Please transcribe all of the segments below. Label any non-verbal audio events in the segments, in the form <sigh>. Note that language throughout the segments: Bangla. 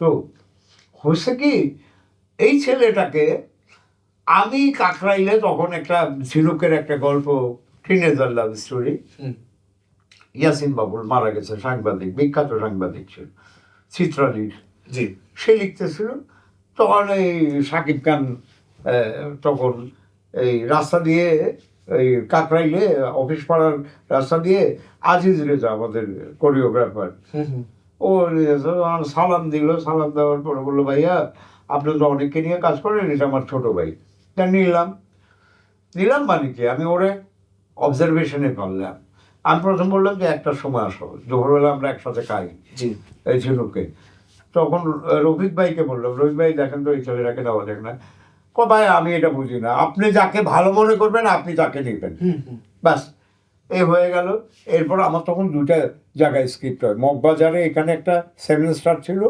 তো হয়েছে কি এই ছেলেটাকে আমি কাকরাইলে তখন একটা ঝিনুকের একটা গল্প teenager love story Yasin Babul মারা গেছে সাংবাদিক বিখ্যাত সাংবাদিক ছিল চিত্রালীর। জি। সে লিখতেছিল তখন এই সাকিব খান তখন এই রাস্তা দিয়ে এই কাকরাইলে অফিস পাড়ার রাস্তা দিয়ে আজিজ রেজা আমাদের কোরিওগ্রাফার ও আমার সালাম দিল সালাম দেওয়ার পরে বলল ভাইয়া আপনি তো অনেককে নিয়ে কাজ করেন এটা আমার ছোটো ভাই। তা নিলাম। নিলাম মানে কি? আমি ওরে অবজারভেশনে পারলাম আমি প্রথম বললাম যে একটার সময় আসো দুপুরবেলা আমরা একসাথে খাই। এই ঝিনুকে তখন রফিক ভাইকে বললাম রফিক ভাই দেখেন তো এই ছেলেটাকে দেওয়া যাক না ক ভাই আমি এটা বুঝি না। আপনি যাকে ভালো মনে করবেন আপনি তাকে নেবেন ব্যাস এই হয়ে গেল। এরপর আমার তখন দুইটা জায়গায় স্ক্রিপ্ট হয়। মগবাজারে এখানে একটা সেভেন স্টার ছিল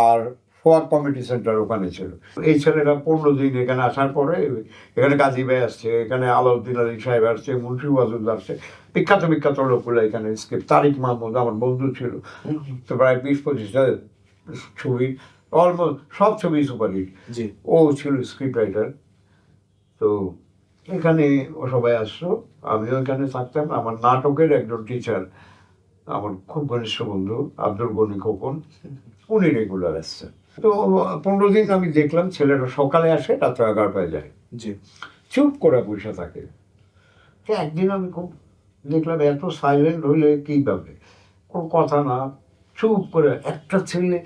আর সোয়াগ কমিটি সেন্টার ওখানে ছিল। এই ছেলেরা পনেরো দিন এখানে আসার পরে এখানে গাজী ভাই আসছে এখানে আলাউদ্দিন আলী সাহেব আসছে মুন্সি ওয়াজুদ আসছে। বিখ্যাত বিখ্যাত লোকগুলো এখানে স্ক্রিপ্ট তারিক মাহমুদ আমার বন্ধু ছিল। তো প্রায় বিশ পঁচিশটা ছবি অলমোস্ট সব ছবি সুপারহিট। জি। ও ছিল স্ক্রিপ্ট রাইটার তো এখানে ও সবাই আসলো আমিও এখানে থাকতাম। আমার নাটকের একজন টিচার আমার খুব ঘনিষ্ঠ বন্ধু আব্দুল গনি খোকন উনি রেগুলার আসছেন তো পনেরো দিন আমি দেখলাম ছেলেটা সকালে আসে রাত্রে এগারোটায় যায়। জি। চুপ করে পয়সা থাকে। তো একদিন আমি খুব দেখলাম এত সাইলেন্ট হইলে কী পাবে কোনো কথা না। চুপ করে একটা ছেলে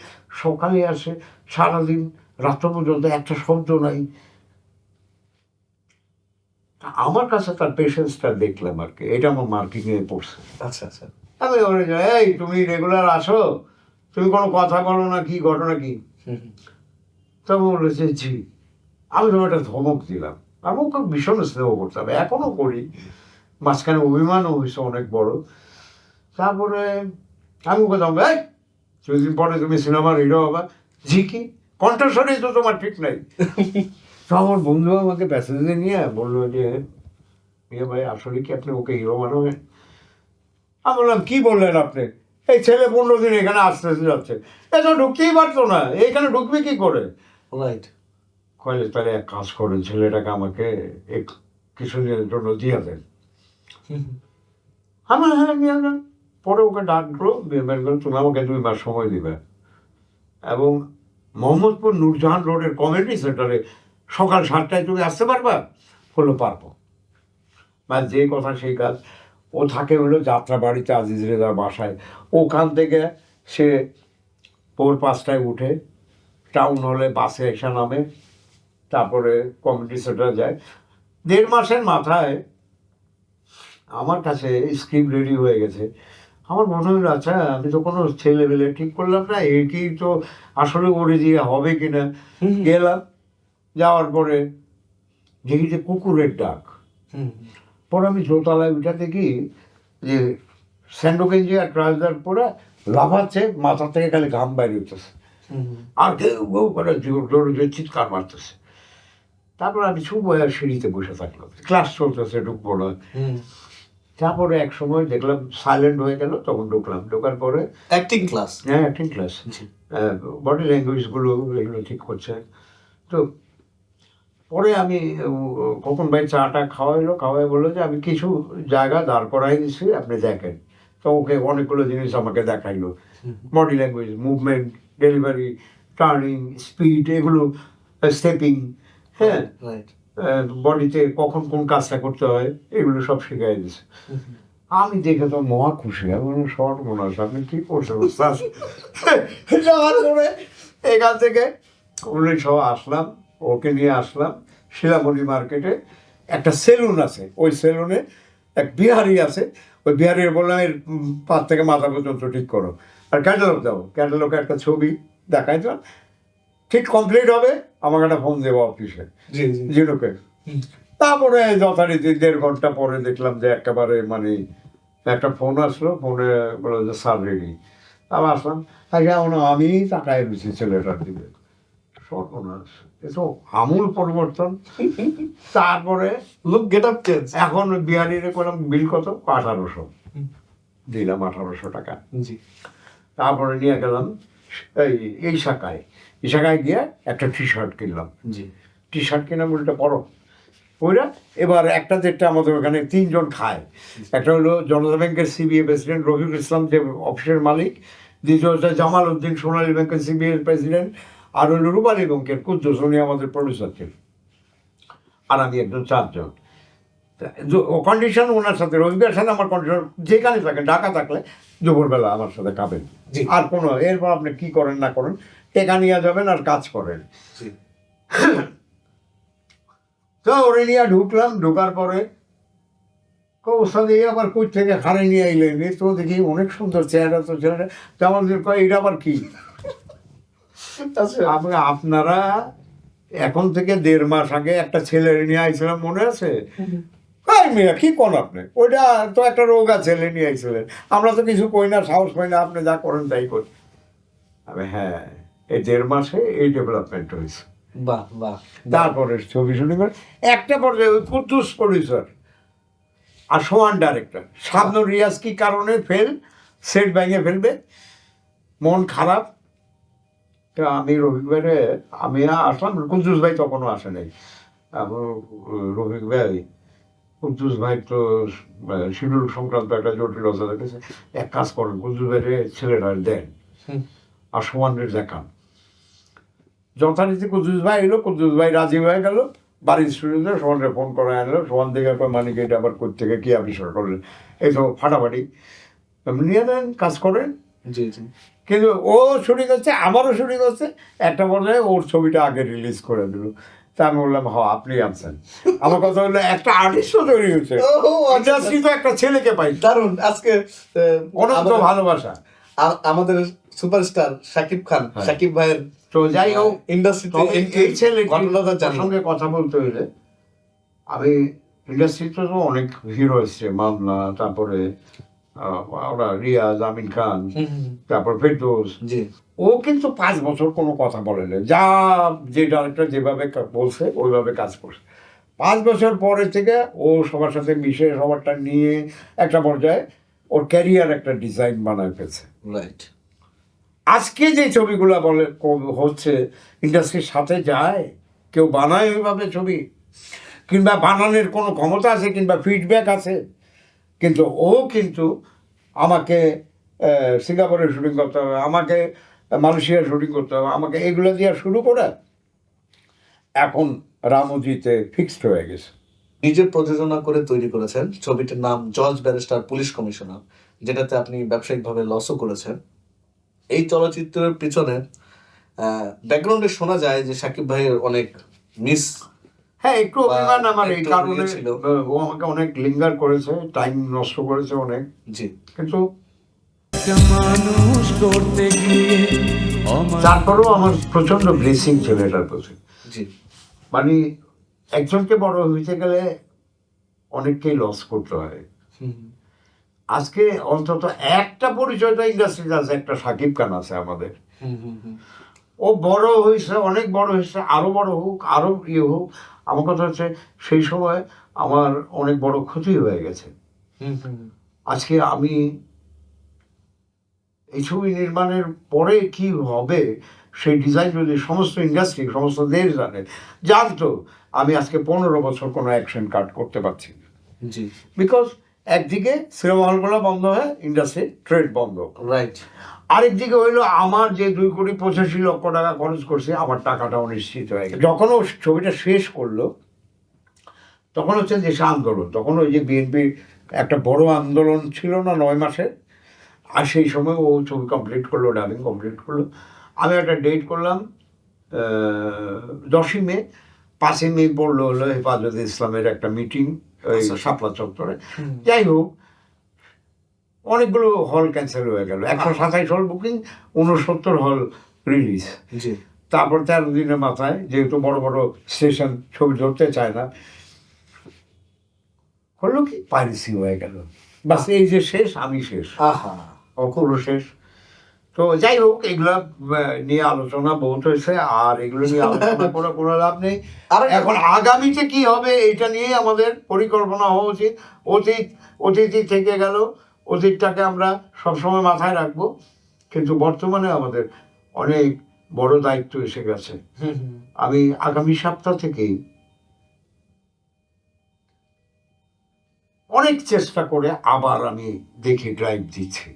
সকালে আসে সারাদিন রাত্র পর্যন্ত একটা শব্দ নাই। আমার কাছে তার পেশেন্সটা দেখলাম আর কি। এটা আমার মার্কিংয়ে পড়ছে। আচ্ছা আচ্ছা। আমি ওরে এই তুমি রেগুলার আসো তুমি কোনো কথা বলো না কি ঘটনা কি। তবে বলেছে জি। আমি তোমার একটা ধমক দিলাম। আমি ওকে ভীষণ স্নেহ করতাম। এখনও করি। মাঝখানে অভিমানও হয়েছে অনেক বড়। তারপরে আমি ওকে দাম এই কিছুদিন পরে তুমি সিনেমার হিরো হবা। জি কি? কণ্ঠস্বরেই তো তোমার ঠিক নাই। <laughs> তো আমার বন্ধু আমাকে প্যাসেজে নিয়ে বলল যে ইয়ে ভাই আসলে কি আপনি ওকে হিরো বানাবেন? আমি বললাম কী বললেন আপনি? এই ছেলে পনেরো দিন এখানে আসতে যাচ্ছে। এ তো ঢুকতেই পারতো না। এইখানে ঢুকবে কী করে? রাইট কয়েলে তাহলে এক কাজ করেন ছেলেটাকে আমাকে এক কিছুদিনের জন্য দিয়ে দেন। <laughs> আমার হ্যাঁ নিয়ে যান পরে ওকে ডাকলো বের করে তুমি আমাকে দুই মাস সময় দিবে। এবং মোহাম্মদপুর নূরজাহান রোডের কমিউনিটি সেন্টারে সকাল সাতটায় তুমি আসতে পারবা? হলো পারব। বা যে কথা সেই কাজ। ও থাকে হলো যাত্রা বাড়িতে আজিজ রেজার বাসায়। ওখান থেকে সে ভোর পাঁচটায় উঠে টাউন হলে বাসে এসে নামে। তারপরে কমিউনিটি সেন্টার যায়। দেড় মাসের মাথায় আমার কাছে স্ক্রিপ্ট রেডি হয়ে গেছে। আমার মনে হলো আচ্ছা আমি তো কোনো ছেলে বেলে ঠিক করলাম না এটি তো আসলে ওরে দিয়ে হবে কিনা। গেলাম। যাওয়ার পরে দেখি যে কুকুরের ডাক। পরে আমি দোতলায় উঠা দেখি যে স্যান্ডো গেঞ্জি আর ট্রাউজার পরে লাফাচ্ছে মাথা থেকে খালি ঘাম বাইরে হুম। আর কেউ কেউ করে জোর চিৎকার মারতেছে। তারপর আমি হয়ে সিঁড়িতে বসে থাকলাম। ক্লাস চলতেছে ঢুকবো না হুম। তারপরে এক সময় দেখলাম সাইলেন্ট হয়ে গেল তখন ঢুকলাম। ঢোকার পরে অ্যাক্টিং ক্লাস হ্যাঁ অ্যাক্টিং ক্লাস বডি ল্যাঙ্গুয়েজগুলো এগুলো ঠিক করছে। তো পরে আমি খোকন ভাই চাটা খাওয়াইলো খাওয়াই বলল যে আমি কিছু জায়গা দাঁড় করাই দিচ্ছি আপনি দেখেন। তো ওকে অনেকগুলো জিনিস আমাকে দেখাইলো। Body language movement delivery turning speed এগুলো স্টেপিং হ্যাঁ? বডিতে কখন কোন কাজটা করতে হয় এগুলো সব শিখাই দিছে। আমি দেখে তো মহা খুশি আমি শর্ট মনে হয় আপনি কি করছেন <laughs> যাওয়ার পরে এখান থেকে উনি সব আসলাম ওকে নিয়ে আসলাম। শিলামণি মার্কেটে একটা সেলুন আছে। ওই সেলুনে এক বিহারি আছে। ওই বিহারির বললাম এর উম, পা থেকে মাথা পর্যন্ত ঠিক করো। আর ক্যাটালগ দাও। ক্যাটালগে একটা ছবি দেখাই তো ঠিক কমপ্লিট হবে। আমাকে একটা ফোন দেবো অফিসে। জিনুকে। তারপরে যথারীতি দেড় ঘণ্টা পরে দেখলাম যে একেবারে মানে একটা ফোন আসলো। ফোনে বলল যে স্যার রেডি। আবার আসলাম। আগে মনে আমি তাকায় রয়েছি ছেলেটার দিকে। সর্বনাশ এ তো আমূল পরিবর্তন। <laughs> তারপরে লুক গেট আপ চেঞ্জ এখন বিহারিরে করলাম বিল কত? আঠারোশো। দিলাম আঠারোশো টাকা। জি। তারপরে নিয়ে গেলাম এই এই শাখায় এই শাখায় গিয়ে একটা টি শার্ট কিনলাম। জি। টি শার্ট কিনা বলটা বড়। ওইটা এবার একটা যেটা আমাদের ওখানে তিনজন খায়। একটা হলো জনতা ব্যাংকের সিবিএ প্রেসিডেন্ট রফিকুল ইসলাম যে অফিসের মালিক। দ্বিতীয় হচ্ছে জামাল উদ্দিন সোনালী ব্যাংকের সিবিএ প্রেসিডেন্ট আর হলো রূপালী ব্যাংকের কুদ্দুস উনি আমাদের প্রডিউসার ছিলেন। আর আমি একজন চারজন। কন্ডিশন ওনার সাথে রবিবার সাথে আমার কন্ডিশন যেখানে থাকে ঢাকা থাকলে দুপুরবেলা আমার সাথে খাবেন। আর কোনো এরপর আপনি কি করেন না করেন টেকা নিয়ে যাবেন আর কাজ করেন। তো ওরে নিয়ে ঢুকলাম ঢোকার পরে অবস্থা দিয়ে আবার কই থেকে হারে নিয়ে আইলেন? তো দেখি অনেক সুন্দর চেহারা তো ছেলেটা তো আমাদের এটা আবার কি? আপনারা এখন থেকে দেড় মাস আগে একটা ছেলে নিয়ে আইছিলাম মনে আছে? কই মিয়া কি কোন আপনি? ওইটা তো একটা রোগা ছেলে নিয়ে আইছিলেন। আমরা তো কিছু কই না সাহস পাই না আপনি যা করেন তাই করি। আমি হ্যাঁ এই দেড় মাসে এই ডেভেলপমেন্ট হয়েছে। বাহ বাহ তারপরে ছবি শুটিং করে একটা পর্যায়ে ওই কুদ্দুস প্রডিউসার আর সোহান ডাইরেক্টর শাবনুর রিয়াজ কি কারণে ফেল সেট ভেঙে ফেলবে। মন খারাপ। তো আমি রফিক ভাইরে আমি আসলাম কুদ্দুস ভাই তখনও আসে নাই। রফিক ভাই কুদ্দুস ভাই তো শিডিউল সংক্রান্ত একটা জটিলতা দেখেছে। এক কাজ করেন কুদ্দুস ভাইরে ছেলেটা দেন। আর সোহানের দেখান যথারীতি কুদ্দুস ভাই এলো কুদ্দুস ভাই রাজি হয়ে গেল। বাড়ির স্টুডিওতে সোহানকে ফোন করে আনলো। সোহান দেখে কয় কি এটা আবার থেকে কি আবিষ্কার করলেন? এই তো ফাটাফাটি। নিয়ে নেন কাজ করেন। জি জি। কিন্তু ও শুটিং হচ্ছে আমারও শুটিং হচ্ছে একটা পর্যায়ে ওর ছবিটা আগে রিলিজ করে দিল। তা আমি বললাম হ আপনি আনছেন। আমার কথা হলো একটা আর্টিস্টও তৈরি হচ্ছে আচ্ছা, ইন্ডাস্ট্রি তো একটা ছেলেকে পাই দারুণ। আজকে অনন্ত আমাদের- ভালোবাসা। আমাদের সুপারস্টার শাকিব খান হ্যাঁ। শাকিব ভাইয়ের তো যাই হোক ইন্ডাস্ট্রিতে এই ছেলে ঘটনাটা জানো সঙ্গে কথা বলতে হইলে আমি ইন্ডাস্ট্রিতে তো অনেক হিরো এসছে মামলা তারপরে ওরা রিয়াজ আমিন খান তারপর ফেরদৌস। জি। ও কিন্তু পাঁচ বছর কোনো কথা বলেনি যা যে ডাইরেক্টর যেভাবে বলছে ওইভাবে কাজ করছে। পাঁচ বছর পরে থেকে ও সবার সাথে মিশে সবারটা নিয়ে একটা পর্যায়ে ওর ক্যারিয়ার একটা ডিজাইন বানায় ফেলছে। রাইট আজকে যে ছবিগুলো বলে হচ্ছে ইন্ডাস্ট্রির সাথে যায় কেউ বানায় ওইভাবে ছবি কিংবা বানানোর কোনো ক্ষমতা আছে কিংবা ফিডব্যাক আছে? কিন্তু ও কিন্তু আমাকে সিঙ্গাপুরে শুটিং করতে হবে, আমাকে মালয়েশিয়ায় শুটিং করতে হবে, আমাকে এগুলো দিয়ে শুরু করে এখন রামজিতে ফিক্সড হয়ে গেছে। নিজের প্রযোজনা করে তৈরি করেছেন, ছবিটির নাম জজ ব্যারিস্টার পুলিশ কমিশনার, যেটাতে আপনি ব্যবসায়িকভাবে লসও করেছেন। এই চলচ্চিত্রের পিছনে ব্যাকগ্রাউন্ডে শোনা যায় যে সাকিব ভাইয়ের অনেক মিস হ্যাঁ একটু অভিমান আমার এই কারণে ও আমাকে অনেক লিঙ্গার করেছে টাইম নষ্ট করেছে অনেক। জি। কিন্তু মানুষ করতে গিয়ে তারপরেও আমার প্রচণ্ড ব্লেসিং ছিল এটার প্রতি। জি। মানে একজনকে বড় হইতে গেলে অনেককেই লস করতে হয়। আজকে অন্তত একটা পরিচয় তো ইন্ডাস্ট্রিতে আছে একটা সাকিব খান আছে আমাদের। হুম, হুম, হুম। ও বড় হয়েছে অনেক বড় হয়েছে আরও বড় হোক আরও ইয়ে হোক। আমার কথা হচ্ছে সেই সময় আমার অনেক বড় ক্ষতি হয়ে গেছে। আজকে আমি এই ছবি নির্মাণের পরে কি হবে সেই ডিজাইন যদি সমস্ত ইন্ডাস্ট্রি সমস্ত দেশ জানে জানতো আমি আজকে পনেরো বছর কোনো অ্যাকশন কাট করতে পারছি না। জি। বিকজ একদিকে সিনেমা হলগুলো বন্ধ হয় ইন্ডাস্ট্রি ট্রেড বন্ধ। রাইট আরেকদিকে হইল আমার যে দুই কোটি পঁচাশি লক্ষ টাকা খরচ করছে আমার টাকাটা অনিশ্চিত হয়ে গেছে। যখন ও ছবিটা শেষ করল তখন হচ্ছে দেশে আন্দোলন তখন ওই যে বিএনপির একটা বড় আন্দোলন ছিল না নয় মাসে আর সেই সময় ও ছবি কমপ্লিট করল ডাবিং কমপ্লিট করল। আমি একটা ডেট করলাম দশই মে পাঁচই মে পড়ল হলো হেফাজত ইসলামের একটা মিটিং ওই আচ্ছা। শাপলা চত্বরে। যাই হোক অনেকগুলো হল ক্যান্সেল হয়ে গেল। একশো সাতাইশ হল বুকিং উনসত্তর হল রিলিজ তারপর তেরো দিনের মাথায় যেহেতু বড় বড় স্টেশন ছবি ধরতে চায় না হলো কি? পাইরেসি হয়ে গেল। বাস এই যে শেষ আমি শেষ। আহা। অকুল শেষ। তো যাই হোক এগুলো নিয়ে আলোচনা বহুত হয়েছে আর এগুলো নিয়ে আলোচনা করে কোনো লাভ নেই। আর এখন আগামীতে কি হবে এটা নিয়ে আমাদের পরিকল্পনা হওয়া উচিত। অতীত অতীতই থেকে গেল অতীতটাকে আমরা সবসময় মাথায় রাখব। কিন্তু বর্তমানে আমাদের অনেক বড় দায়িত্ব এসে গেছে। আমি আগামী সপ্তাহ থেকেই অনেক চেষ্টা করে আবার আমি দেখি ড্রাইভ দিচ্ছি।